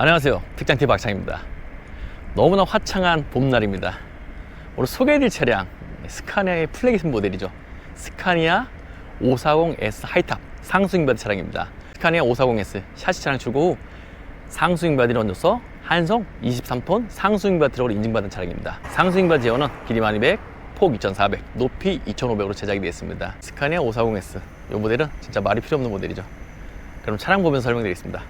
안녕하세요. 특장T 박창입니다. 너무나 화창한 봄날입니다. 오늘 소개해드릴 차량 스카니아의 플래그십 모델이죠. 스카니아 540S 하이탑 상수잉바디 차량입니다. 스카니아 540S 샤시 차량 출고 후 상수잉바디를 얹어서 한성 23톤 상수잉바디 트럭으로 인증받은 차량입니다. 상수잉바디 제어는 길이 1200, 폭 2400, 높이 2500으로 제작이 되어 있습니다. 스카니아 540S 이 모델은 진짜 말이 필요 없는 모델이죠. 그럼 차량 보면서 설명드리겠습니다.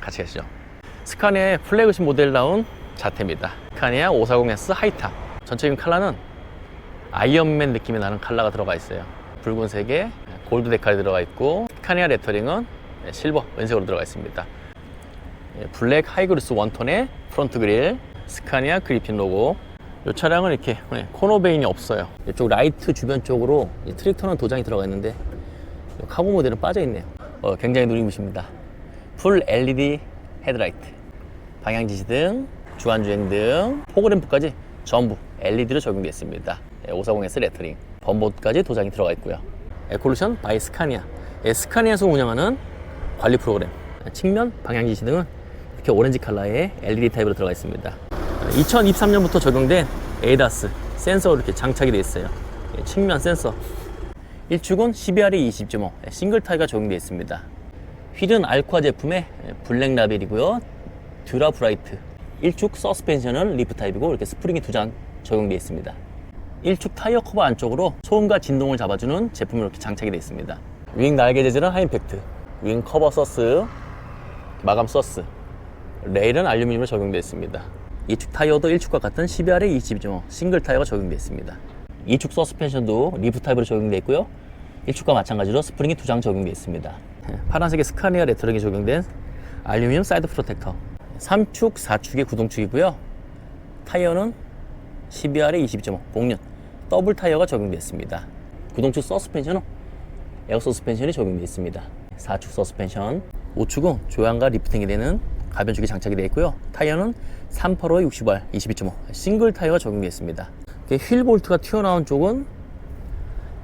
같이 가시죠. 스카니아의 플래그십 모델 나온 자태입니다. 스카니아 540S 하이탑. 전체적인 컬러는 아이언맨 느낌이 나는 컬러가 들어가 있어요. 붉은색에 골드 데칼이 들어가 있고 스카니아 레터링은 실버, 은색으로 들어가 있습니다. 예, 블랙 하이그루스 원톤의 프론트 그릴, 스카니아 그리핀 로고. 이 차량은 이렇게 예, 코너 베인이 없어요. 이쪽 라이트 주변 쪽으로 이 트랙터는 도장이 들어가 있는데 이 카고 모델은 빠져 있네요. 어, 굉장히 누리무십니다. 풀 LED 헤드라이트, 방향 지시등, 주안주행 등, 포그램프까지 전부 LED로 적용되어 있습니다. 540S 레터링, 범보까지 도장이 들어가 있고요. 에콜루션 바이 스카니아. 예, 스카니아에서 운영하는 관리 프로그램. 측면 방향 지시등은 이렇게 오렌지 컬러의 LED 타입으로 들어가 있습니다. 2023년부터 적용된 에이다스 센서로 이렇게 장착이 되어 있어요. 예, 측면 센서. 일축은 12R에 20.5 싱글 타이가 적용되어 있습니다. 휠은 알쿠아 제품의 블랙 라벨이고요. 듀라 브라이트. 일축 서스펜션은 리프 타입이고 이렇게 스프링이 두 장 적용되어 있습니다. 일축 타이어 커버 안쪽으로 소음과 진동을 잡아주는 제품이 이렇게 장착이 되어 있습니다. 윙 날개 재질은 하이임팩트, 윙 커버 서스, 마감 서스, 레일은 알루미늄으로 적용되어 있습니다. 이축 타이어도 일축과 같은 12R에 22.5 싱글 타이어가 적용되어 있습니다. 이축 서스펜션도 리프 타입으로 적용되어 있고요. 일축과 마찬가지로 스프링이 두 장 적용되어 있습니다. 파란색의 스카니아 레터링이 적용된 알루미늄 사이드 프로텍터 3축, 4축의 구동축이고요. 타이어는 12R에 22.5 복륜 더블 타이어가 적용되어 있습니다. 구동축 서스펜션은 에어 서스펜션이 적용되어 있습니다. 4축 서스펜션 5축은 조향과 리프팅이 되는 가변축이 장착이 되어 있고요. 타이어는 385에 60R 22.5 싱글 타이어가 적용되어 있습니다. 휠 볼트가 튀어나온 쪽은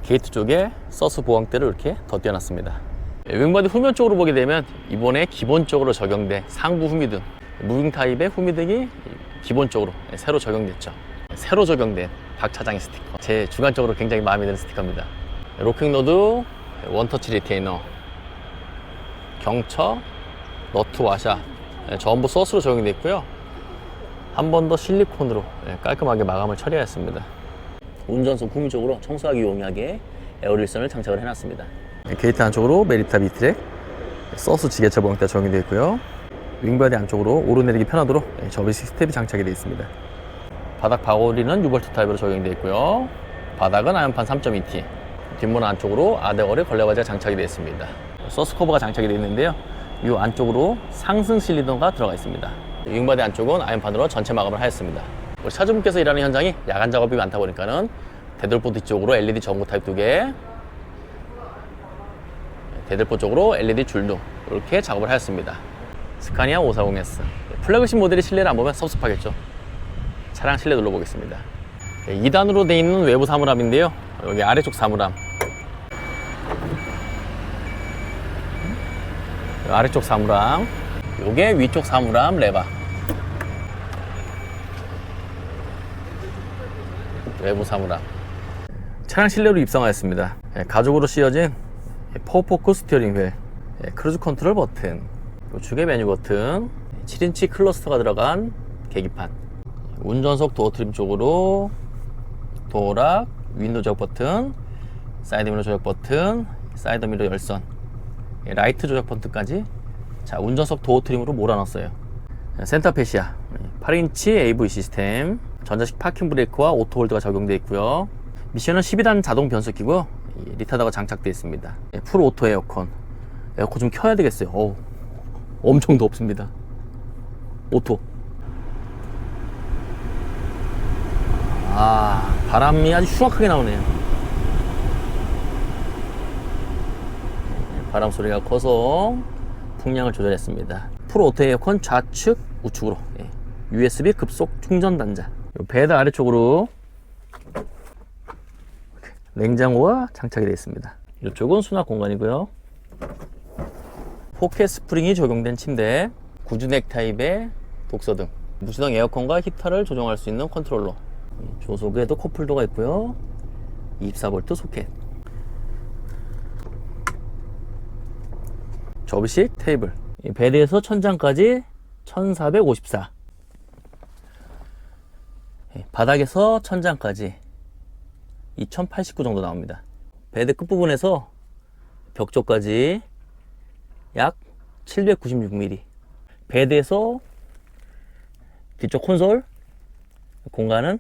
게이트 쪽에 서스 보강대를 이렇게 덧대어놨습니다. 윙바디 후면 쪽으로 보게 되면 이번에 기본적으로 적용된 상부 후미등, 무빙 타입의 후미등이 기본적으로 새로 적용됐죠. 새로 적용된 박 차장의 스티커. 제 주관적으로 굉장히 마음에 드는 스티커입니다. 로킹 노드, 원터치 리테이너, 경처, 너트 와샤 예, 전부 소스로 적용되어 있고요. 한 번 더 실리콘으로 예, 깔끔하게 마감을 처리하였습니다. 운전석 후미 쪽으로 청소하기 용이하게 에어릴선을 장착을 해놨습니다. 게이트 안쪽으로 메리타 비트랙 서스 지게차 보강대 적용되어 있고요. 윙바디 안쪽으로 오르내리기 편하도록 예, 접이식 스텝이 장착이 되어 있습니다. 바닥 바구리는 6V 타입으로 적용되어 있고요. 바닥은 아연판 3.2T. 뒷문 안쪽으로 아데월의 걸레바지가 장착이 되어 있습니다. 서스 커버가 장착이 되어 있는데요. 이 안쪽으로 상승 실리더가 들어가 있습니다. 윙바디 안쪽은 아연판으로 전체 마감을 하였습니다. 차주분께서 일하는 현장이 야간 작업이 많다 보니까는 데들포 뒤쪽으로 LED 전구 타입 두 개, 데들포 쪽으로 LED 줄도 이렇게 작업을 하였습니다. 스카니아 540S 플래그십 모델의 실내를 안 보면 섭섭하겠죠. 차량 실내 눌러보겠습니다. 2단으로 되어 있는 외부 사물함인데요. 여기 아래쪽 사물함. 요 아래쪽 사물함. 요게 위쪽 사물함 레바. 외부 사물함. 차량 실내로 입성하였습니다. 예, 가죽으로 씌어진 포포크 스티어링 휠, 예, 크루즈 컨트롤 버튼, 우측에 메뉴 버튼, 7인치 클러스터가 들어간 계기판, 운전석 도어 트림 쪽으로 도어락, 윈도우 조작 버튼, 사이드 미러 조작 버튼, 사이드 미러 열선, 예, 라이트 조작 버튼까지 자 운전석 도어 트림으로 몰아놨어요. 예, 센터 페시아, 8인치 AV 시스템, 전자식 파킹 브레이크와 오토 홀드가 적용되어 있고요. 미션은 12단 자동 변속기고요. 이 리타더가 장착되어 있습니다. 예, 풀 오토 에어컨. 에어컨 좀 켜야 되겠어요. 어우, 엄청 덥습니다. 오토. 아, 바람이 아주 흉악하게 나오네요. 예, 바람 소리가 커서 풍량을 조절했습니다. 풀 오토 에어컨 좌측 우측으로 예, USB 급속 충전 단자. 요 베드 아래쪽으로 냉장고가 장착이 되어 있습니다. 이쪽은 수납 공간이고요. 포켓 스프링이 적용된 침대, 구준액 타입의 독서등, 무시동 에어컨과 히터를 조정할 수 있는 컨트롤러, 조속에도 컵홀더가 있고요. 24V 소켓, 접이식 테이블, 이 베드에서 천장까지 1454. 예, 바닥에서 천장까지 2089 정도 나옵니다. 베드 끝부분에서 벽 쪽까지 약 796mm. 베드에서 뒤쪽 콘솔 공간은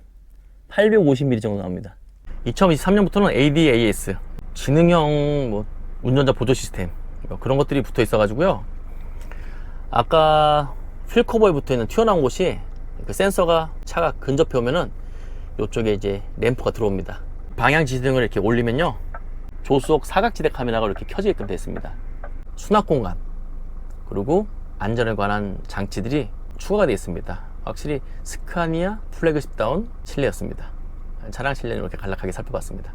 850mm 정도 나옵니다. 2023년부터는 ADAS 지능형 뭐 운전자 보조 시스템 뭐 그런 것들이 붙어 있어 가지고요. 아까 휠 커버에 붙어 있는 튀어나온 곳이 그 센서가 차가 근접해 오면은 이쪽에 이제 램프가 들어옵니다. 방향 지시등을 이렇게 올리면요. 조수석 사각지대 카메라가 이렇게 켜지게끔 되어 있습니다. 수납 공간 그리고 안전에 관한 장치들이 추가가 되어 있습니다. 확실히 스카니아 플래그십다운 실내였습니다. 차량 실내는 이렇게 간략하게 살펴봤습니다.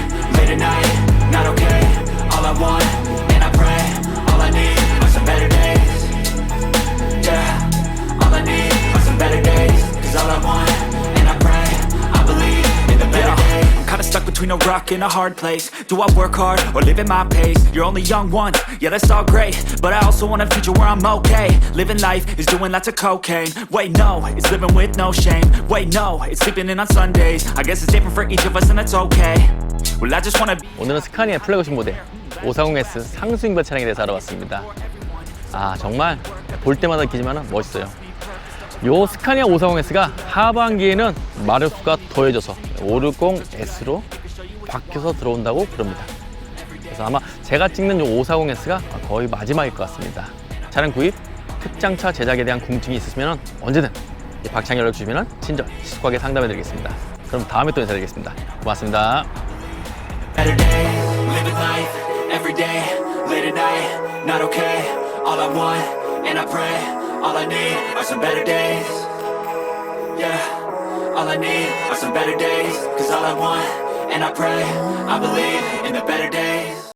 between a rock and a hard place. Do I work hard or live at my pace? You're only young once, yeah, that's all great. But I also want a future where I'm okay. Living life is doing lots of cocaine. Wait, no, it's living with no shame. Wait, no, it's sleeping in on Sundays. I guess it's different for each of us, and that's okay. Well, I just wanna be. 오늘은 스카니아 플래그십 모델 540S 상수인버 차량에 대해서 알아봤습니다. 아 정말 볼 때마다 느끼지만 멋있어요. 요 스카니아 540S가 하반기에는 마력수가 더해져서 560S로 바뀌어서 들어온다고 그럽니다. 그래서 아마 제가 찍는 요 540S가 거의 마지막일 것 같습니다. 차량 구입, 특장차 제작에 대한 궁금증이 있으시면 언제든 이 박창 연락 주시면 친절 시속하게 상담해 드리겠습니다. 그럼 다음에 또 인사드리겠습니다. 고맙습니다. all I need are some better days. Cause all I want, and I pray, I believe in the better days.